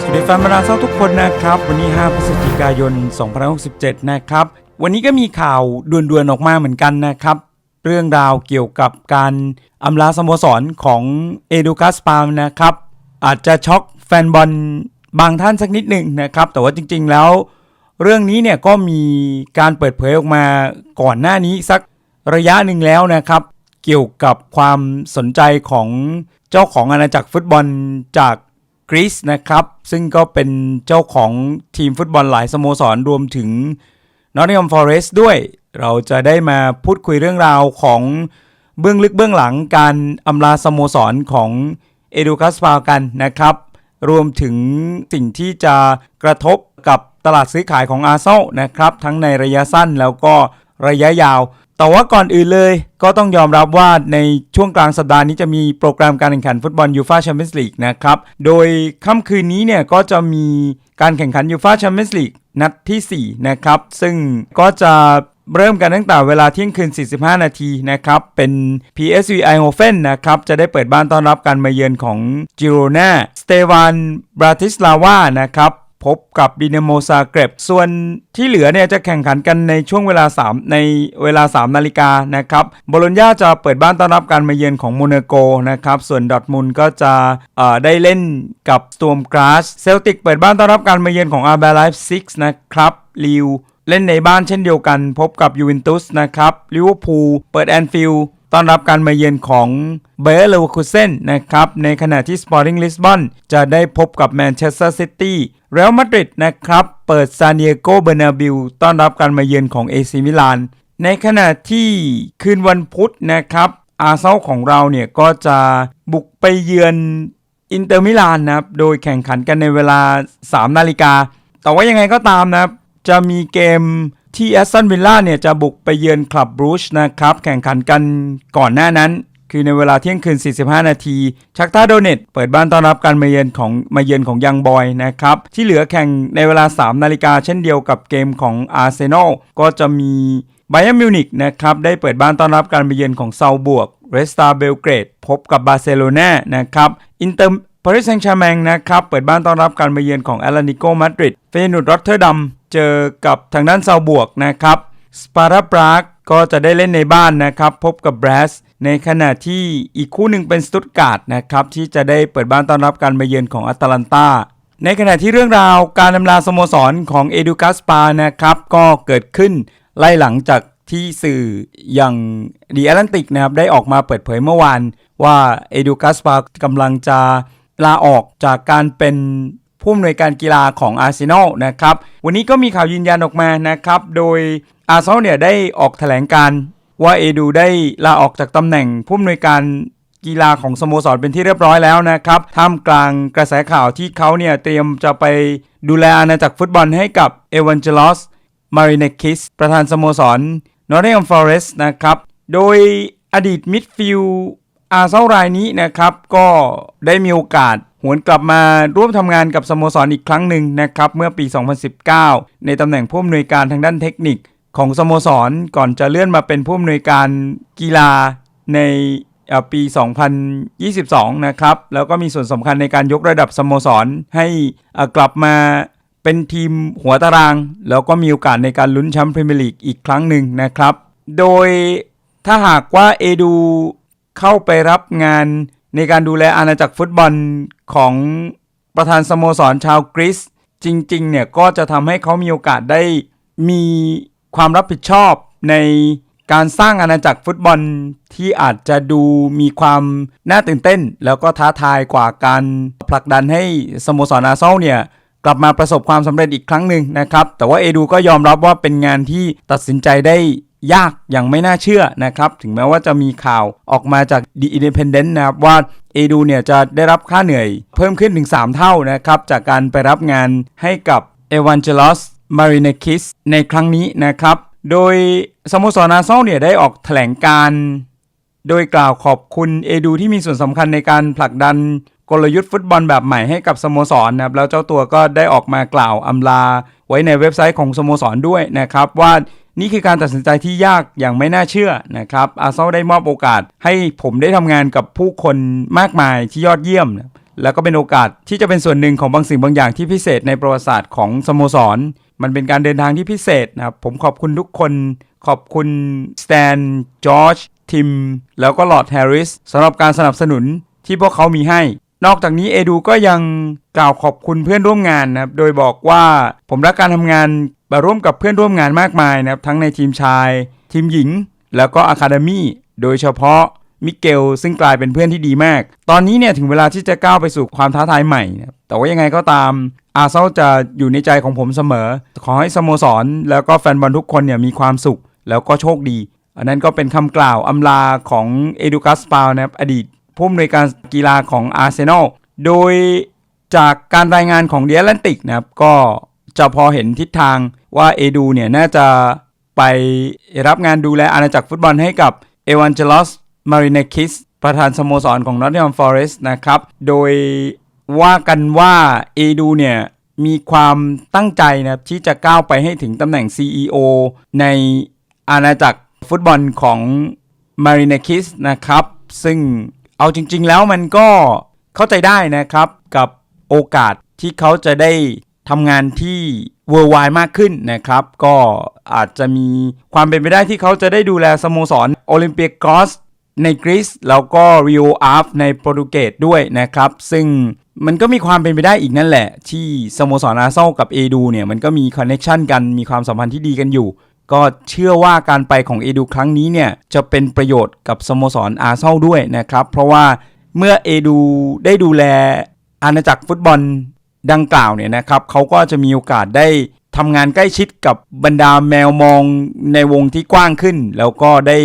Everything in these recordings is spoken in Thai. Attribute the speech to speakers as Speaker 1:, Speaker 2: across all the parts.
Speaker 1: สวัสดีแฟนบรรดาเซาทุกคนนะครับ วันนี้ 5 พฤศจิกายน2567 นะครับ วันนี้ก็มีข่าวด่วนๆออกมาเหมือนกันนะครับ เรื่องราวเกี่ยวกับการอำลาสโมสรของเอดูกัสปามนะครับ อาจจะช็อกแฟนบอลบางท่านสักนิดหนึ่งนะครับ แต่ว่าจริงๆแล้ว เรื่องนี้เนี่ยก็มีการเปิดเผยออกมาก่อนหน้านี้สักระยะหนึ่งแล้วนะครับ เกี่ยวกับความสนใจของเจ้าของอาณาจักรฟุตบอลจากกรีซนะครับ ซึ่งก็เป็นเจ้าของทีมฟุตบอลหลายสโมสรรวมถึง Nottingham Forest ด้วย เราจะได้มาพูดคุยเรื่องราวของเบื้องลึกเบื้องหลังการอำลาสโมสรของเอดูกัสปากันนะครับ รวมถึงสิ่งที่จะกระทบกับตลาดซื้อขายของอาร์เซนอลนะครับ ทั้งในระยะสั้นแล้วก็ระยะยาว แต่ว่าก่อนอื่นเลยก็ต้องยอมรับว่าในช่วงกลางสัปดาห์นี้จะมีโปรแกรมการแข่งขันฟุตบอลยูฟาแชมเปี้ยนส์ลีกนะครับ โดยค่ำคืนนี้เนี่ยก็จะมีการแข่งขันยูฟาแชมเปี้ยนส์ลีกนัดที่ 4 นะครับ ซึ่งก็จะเริ่มกันตั้งแต่เวลาเที่ยงคืน 45 นาทีนะครับ เป็น PSV Eindhoven นะครับ จะได้เปิดบ้านต้อนรับการมาเยือนของจิโรนาสเตวานบราติสลาวานะครับ พบกับดินาโมซาเกร็บส่วนที่เหลือเนี่ยจะแข่งขันกันในช่วงเวลา 3 ในเวลา 3 นาฬิกานะครับโบโลญญาจะเปิดบ้านต้อนรับการมาเยือนของโมนาโกนะครับส่วนดอทมุนด์ก็จะเอ่อได้เล่นกับสต o มกราสเซลติกเปิดบ้านต้อนรับการมาเยือนของอาร์เบลไลฟ์ซิกนะครับลิวเล่นในบ้านเช่นเดียวกัน พบกับยูเวนตุสนะครับลิเวอร์พูลเปิดแอนฟิลด์ ต้อนรับการมาเยือนของเบอร์เลวคูเซนนะครับ ในขณะที่ Sporting Lisbon จะได้พบกับแมนเชสเตอร์ซิตี้เรอัลมาดริดนะครับ เปิดซานดิเอโกเบอร์นาบิลต้อนรับการมาเยือนของเอซิมิลาน ในขณะที่คืนวันพุธนะครับอาเซนอลของเราเนี่ยก็จะบุกไปเยือนอินเตอร์มิลานนะครับ โดยแข่งขันกันในเวลา 3 นาฬิกา แต่ว่ายังไงก็ตามนะครับ จะมีเกม ที่แอสตันวิลล่าเนี่ยจะบุกไปเยือนคลับบรูชนะครับ แข่งขันกันก่อนหน้านั้น คือในเวลาเที่ยงคืน 45 นาที ชักตาโดเนตเปิดบ้านต้อนรับการมาเยือนของมาเยือนของยังบอยนะครับ ที่เหลือแข่งในเวลา 3 นาฬิกาเช่นเดียวกับเกมของอาร์เซนอลก็จะมีไบ y อ r n มิวนิกนะครับ ได้เปิดบ้านต้อนรับการมาเยือนของเซาบวกเรสตาเบลเกรดพบกับบาร์เซโลนานะครับอินเตอร์ปารีสแซงต์แชร์แมงนะครับ เปิดบ้านต้อนรับการมาเยือนของแอตเลติโกมาดริดเฟยนูดรอตเทอร์ดัม เจอกับทางด้านเซาบวกนะครับสปาร์ตาปรากก็จะได้เล่นในบ้านนะครับ พบกับแบรสในขณะที่อีกคู่หนึ่งเป็นสตุตการ์ดนะครับ ที่จะได้เปิดบ้านต้อนรับการมาเยือนของแอตแลนตาในขณะที่เรื่องราวการนำลาสโมสรของเอดูกัสปานะครับ ก็เกิดขึ้นไล่หลังจากที่สื่ออย่างดีแอตแลนติกนะครับ ได้ออกมาเปิดเผยเมื่อวานว่าเอดูกัสปากำลังจะลาออกจากการเป็น ผู้อำนวยการกีฬาของอาร์เซนอลนะครับ วันนี้ก็มีข่าวยืนยันออกมานะครับ โดยอาร์เซนอลเนี่ยได้ออกแถลงการว่าเอดูได้ลาออกจากตำแหน่งผู้อำนวยการกีฬาของสโมสรเป็นที่เรียบร้อยแล้วนะครับท่ามกลางกระแสข่าวที่เขาเนี่ยเตรียมจะไปดูแลอาณาจักรฟุตบอลให้กับเอว n นเจลอสมาริเนคิสประธานสโมสรนอร์เ h มฟอเรสต์นะครับ โดยอดีตมิดฟิลด์อาร์เซนอลรายนี้นะครับ ก็ได้มีโอกาส หวนกลับมาร่วมทำงานกับสโมสรอีกครั้งหนึ่งนะครับเมื่อปี 2019 ในตำแหน่งผู้อำนวยการทางด้านเทคนิคของสโมสรก่อนจะเลื่อนมาเป็นผู้อำนวยการกีฬาในปี 2022 นะครับ แล้วก็มีส่วนสำคัญในการยกระดับสโมสรให้ออกลับมาเป็นทีมหัวตาราง แล้วก็มีโอกาสในการลุ้นแชมป์พรีเมียร์ลีกอีกครั้งหนึ่งนะครับ โดยถ้าหากว่าเอดูเข้าไปรับงาน ในการดูแลอาณาจักรฟุตบอลของประธานสโมสรชาวกรีซจริงๆเนี่ยก็จะทำให้เขามีโอกาสได้มีความรับผิดชอบในการสร้างอาณาจักรฟุตบอลที่อาจจะดูมีความน่าตื่นเต้น แล้วก็ท้าทายกว่าการผลักดันให้สโมสรอาร์เซนอลเนี่ยกลับมาประสบความสำเร็จอีกครั้งหนึ่งนะครับ แต่ว่าเอดูก็ยอมรับว่าเป็นงานที่ตัดสินใจได้ ยากอย่างไม่น่าเชื่อนะครับ ถึงแม้ว่าจะมีข่าวออกมาจาก The Independent นะครับว่าเอดูเนี่ยจะได้รับค่าเหนื่อยเพิ่มขึ้นถึง 3 เท่านะครับ จากการไปรับงานให้กับเอว n นเจลอสมารินคิสในครั้งนี้นะครับ โดยสโมสรอาร์เซนอลเนี่ยได้ออกแถลงการโดยกล่าวขอบคุณเอดูที่มีส่วนสำคัญในการผลักดันกลยุทธ์ฟุตบอลแบบใหม่ให้กับสโมสรนะครับแล้วเจ้าตัวก็ได้ออกมากล่าวอำลาไว้ในเว็บไซต์ของสโมสรด้วยนะครับว่า นี่คือการตัดสินใจที่ยากอย่างไม่น่าเชื่อนะครับ อาร์เซนอลได้มอบโอกาสให้ผมได้ทำงานกับผู้คนมากมายที่ยอดเยี่ยม แล้วก็เป็นโอกาสที่จะเป็นส่วนหนึ่งของบางสิ่งบางอย่างที่พิเศษในประวัติศาสตร์ของสโมสร มันเป็นการเดินทางที่พิเศษนะครับ ผมขอบคุณทุกคน ขอบคุณสแตน จอร์จ ทิม แล้วก็ลอร์ดแฮร์ริสสำหรับการสนับสนุนที่พวกเขามีให้ นอกจากนี้เอดูก็ยังกล่าวขอบคุณเพื่อนร่วมงานนะครับ โดยบอกว่าผมรักการทำงาน มาร่วมกับเพื่อนร่วมงานมากมายนะครับทั้งในทีมชาย ทีมหญิง แล้วก็อะคาเดมี่โดยเฉพาะมิเกลซึ่งกลายเป็นเพื่อนที่ดีมาก ตอนนี้เนี่ยถึงเวลาที่จะก้าวไปสู่ความท้าทายใหม่นะครับแต่ว่ายังไงก็ตามอาร์เซนอลจะอยู่ในใจของผมเสมอ ขอให้สโมสร แล้วก็แฟนบอลทุกคนเนี่ยมีความสุขแล้วก็โชคดี อันนั้นก็เป็นคำกล่าวอำลาของเอดูกัสปาวนะครับอดีตผู้อำนวยการกีฬาของอาร์เซนอลโดยจากการรายงานของเดียแลนติกนะครับก็จะพอเห็นทิศทาง ว่าเอดูเนี่ยน่าจะไปรับงานดูแลอาณาจักรฟุตบอลให้กับเอวานเจลอสมารินคิสประธานสโมสรของนอตติงแฮมฟอเรสต์นะครับ โดยว่ากันว่าเอดูเนี่ยมีความตั้งใจนะครับที่จะก้าวไปให้ถึงตำแหน่ง CEO ในอาณาจักรฟุตบอลของมารินคิสนะครับ ซึ่งเอาจริง ๆ แล้วมันก็เข้าใจได้นะครับกับโอกาสที่เขาจะได้ทำงานที่ w o r l d w i d มากขึ้นนะครับ ก็อาจจะมีความเป็นไปได้ที่เขาจะได้ดูแลสโมสรโอลิมเปียกอสในกรีซแล้วก็ริโออาร์ฟในโปรตุเกสด้วยนะครับ ซึ่งมันก็มีความเป็นไปได้อีกนั่นแหละ ที่สโมสรอาร์เซนอลกับเอดูเนี่ย มันก็มีคอนเน t ชันกันมีความสัมพันธ์ที่ดีกันอยู่ ก็เชื่อว่าการไปของเอดูครั้งนี้เนี่ย จะเป็นประโยชน์กับสโมสรอาร์เซนอลด้วยนะครับ เพราะว่าเมื่อเอดูได้ดูแลอาณาจักรฟุตบอล ดังกล่าวเนี่ยนะครับเขาก็จะมีโอกาสได้ทำงานใกล้ชิดกับบรรดาแมวมองในวงที่กว้างขึ้น แล้วก็ได้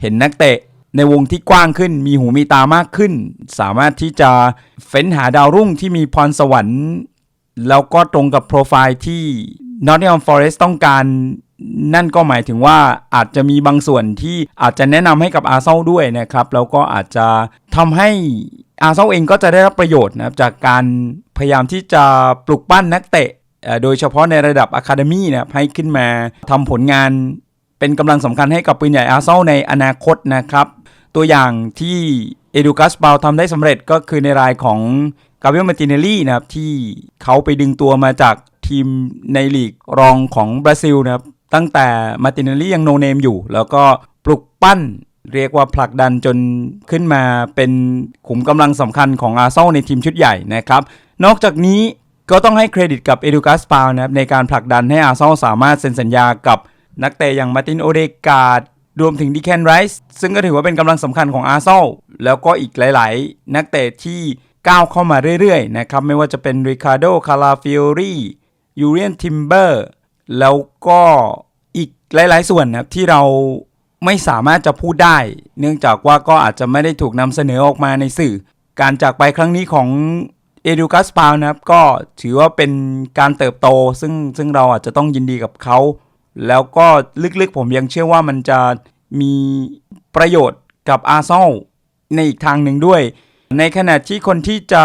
Speaker 1: เห็นนักเตะในวงที่กว้างขึ้น มีหูมีตามากขึ้น สามารถที่จะเฟ้นหาดาวรุ่งที่มีพรสวรรค์ แล้วก็ตรงกับโปรไฟล์ที่ Nottingham Forest ต้องการ นั่นก็หมายถึงว่าอาจจะมีบางส่วนที่อาจจะแนะนำให้กับอาเซนอลด้วยนะครับ แล้วก็อาจจะทำให้อาเซนอลเองก็จะได้รับประโยชน์นะครับจากการพยายามที่จะปลุกปั้นนักเตะ โดยเฉพาะในระดับอะคาเดมี่นะครับให้ขึ้นมาทำผลงานเป็นกำลังสำคัญให้กับปืนใหญ่อาเซนอลในอนาคตนะครับ ตัวอย่างที่เอดูกัสเปาทำได้สำเร็จก็คือในรายของกาเบรียลมาติเนลลี่นะครับที่เขาไปดึงตัวมาจากทีมในลีกรองของบราซิลนะครับ ตั้งแต่มาติเนลลี่ยังโนเนมอยู่ แล้วก็ปลุกปั้นเรียกว่าผลักดันจนขึ้นมาเป็นขุมกำลังสำคัญของอาร์เซนอลในทีมชุดใหญ่นะครับ นอกจากนี้ก็ต้องให้เครดิตกับเอดูกัสปาวนะครับในการผลักดันให้อาร์เซนอลสามารถเซ็นสัญญากับนักเตะอย่างมาร์ตินโอเดกาดรวมถึงดีแคนไรส์ซึ่งก็ถือว่าเป็นกำลังสำคัญของอาร์เซนอลแล้วก็อีกหลาย ๆ นักเตะที่ก้าวเข้ามาเรื่อย ๆ นะครับ ไม่ว่าจะเป็นริคาร์โด คาราฟิโอรียูเรียน ทิมเบอร์ แล้วก็อีกหลาย ๆ ส่วนนะครับที่เราไม่สามารถจะพูดได้ เนื่องจากว่าก็อาจจะไม่ได้ถูกนำเสนอออกมาในสื่อ การจากไปครั้งนี้ของเอดูกัสปาวนะครับ ก็ถือว่าเป็นการเติบโต ซึ่งซึ่งเราอาจจะต้องยินดีกับเขา แล้วก็ลึกๆผมยังเชื่อว่ามันจะมีประโยชน์กับอาร์เซนอลในอีกทางหนึ่งด้วย ในขณะที่คนที่จะ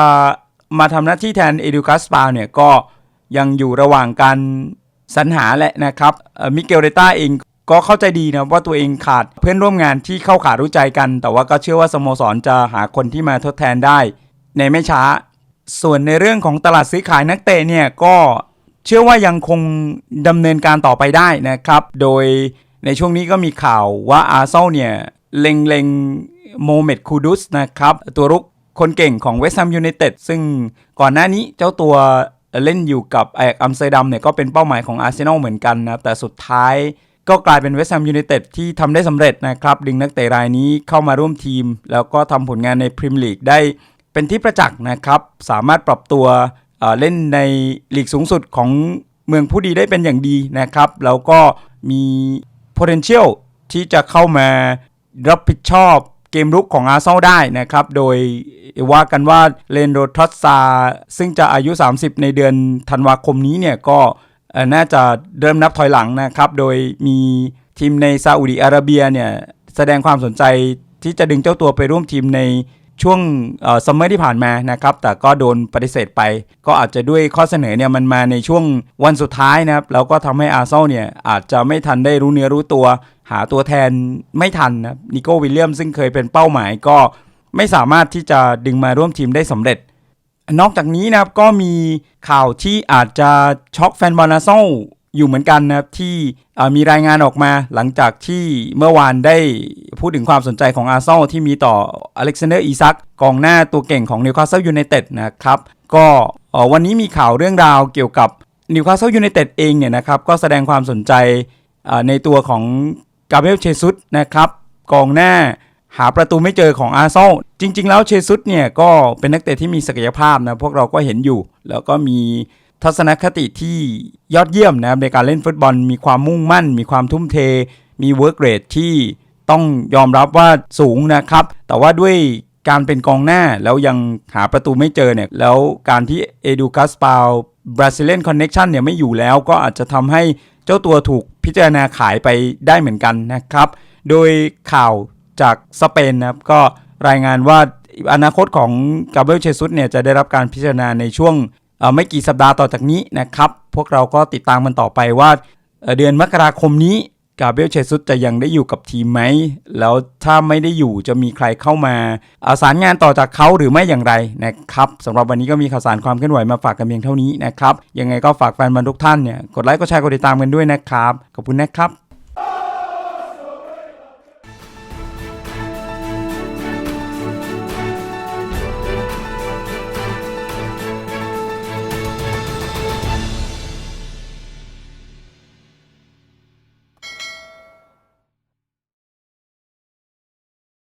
Speaker 1: มาทำหน้าที่แทนเอดูกัสปาวเนี่ยก็ยังอยู่ระหว่างการ สรรหาแหละนะครับมิเกลเรต้าเองก็เข้าใจดีนะว่าตัวเองขาดเพื่อนร่วมงานที่เข้าขารู้ใจกัน แต่ว่าก็เชื่อว่าสโมสรจะหาคนที่มาทดแทนได้ ในไม่ช้า ส่วนในเรื่องของตลาดซื้อขายนักเตะเนี่ยก็เชื่อว่ายังคงดำเนินการต่อไปได้นะครับ โดยในช่วงนี้ก็มีข่าวว่าอาร์เซอลเนี่ยเล็งเล็งโมเมดคูดุสนะครับ ตัวรุกคนเก่งของเวสต์แฮมยูไนเต็ดซึ่งก่อนหน้านี้เจ้าตัว เล่นอยู่กับไออัมสเตอร์ดัมเนี่ยก็เป็นเป้าหมายของอาร์เซนอลเหมือนกันนะแต่สุดท้ายก็กลายเป็นเวสต์แฮมยูไนเต็ดที่ทำได้สำเร็จนะครับ ดึงนักเตะรายนี้เข้ามาร่วมทีม แล้วก็ทำผลงานในพรีเมียร์ลีกได้เป็นที่ประจักษ์นะครับ สามารถปรับตัวเอ่อเล่นในลีกสูงสุดของเมืองผู้ดีได้เป็นอย่างดีนะครับ แล้วก็มี potential ที่จะเข้ามารับผิดชอบ เกมรุกของอาร์เซนอลได้นะครับ โดยว่ากันว่าเลนโดทรอสซา ซึ่งจะอายุ 30 ในเดือนธันวาคมนี้เนี่ยก็น่าจะเริ่มนับถอยหลังนะครับ โดยมีทีมในซาอุดิอาระเบียเนี่ยแสดงความสนใจที่จะดึงเจ้าตัวไปร่วมทีมใน ช่วงซัมเมอร์ที่ผ่านมานะครับ แต่ก็โดนปฏิเสธไป ก็อาจจะด้วยข้อเสนอเนี่ยมันมาในช่วงวันสุดท้ายนะครับ แล้วก็ทำให้อาร์เซนอลเนี่ยอาจจะไม่ทันได้รู้เนื้อรู้ตัว หาตัวแทนไม่ทันนะนิโก้วิลเลียมซึ่งเคยเป็นเป้าหมายก็ไม่สามารถที่จะดึงมาร่วมทีมได้สำเร็จ นอกจากนี้นะครับก็มีข่าวที่อาจจะช็อกแฟนบอลอาร์เซนอล อยู่เหมือนกันนะครับที่มีรายงานออกมาหลังจากที่เมื่อวานได้พูดถึงความสนใจของอาร์เซนอลที่มีต่ออเล็กซานเดอร์อีซักกองหน้าตัวเก่งของนิวคาสเซิลยูไนเต็ดนะครับ ก็วันนี้มีข่าวเรื่องราวเกี่ยวกับนิวคาสเซิลยูไนเต็ดเองเนี่ยนะครับก็แสดงความสนใจในตัวของกาเบรียลเชซุสนะครับกองหน้าหาประตูไม่เจอของอาร์เซนอลจริง ๆ แล้วเชซุสเนี่ยก็เป็นนักเตะที่มีศักยภาพนะพวกเราก็เห็นอยู่ แล้วก็มี ทัศนคติที่ยอดเยี่ยมนะครับในการเล่นฟุตบอล มีความมุ่งมั่น มีความทุ่มเท มีเวิร์กเรทที่ต้องยอมรับว่าสูงนะครับ แต่ว่าด้วยการเป็นกองหน้าแล้วยังหาประตูไม่เจอเนี่ย แล้วการที่เอดูกัสปาลบราซิเลียนคอนเน็ชันเนี่ยไม่อยู่แล้วก็อาจจะทำให้เจ้าตัวถูกพิจารณาขายไปได้เหมือนกันนะครับ โดยข่าวจากสเปนนะครับก็รายงานว่าอนาคตของกาเบรียลเชซุสเนี่ยจะได้รับการพิจารณาในช่วง ไม่กี่สัปดาห์ต่อจากนี้นะครับ พวกเราก็ติดตามมันต่อไปว่า เดือนมกราคมนี้กาเบรียลเชซุสจะยังได้อยู่กับทีมไหม แล้วถ้าไม่ได้อยู่จะมีใครเข้ามาอาสารงานต่อจากเขาหรือไม่อย่างไรนะครับสำหรับวันนี้ก็มีข่าวสารความเคลื่อนไหวมาฝากกันเพียงเท่านี้นะครับ ยังไงก็ฝากแฟนบอลทุกท่านเนี่ยกดไลค์กดแชร์กดติดตามกันด้วยนะครับ ขอบคุณนะครับ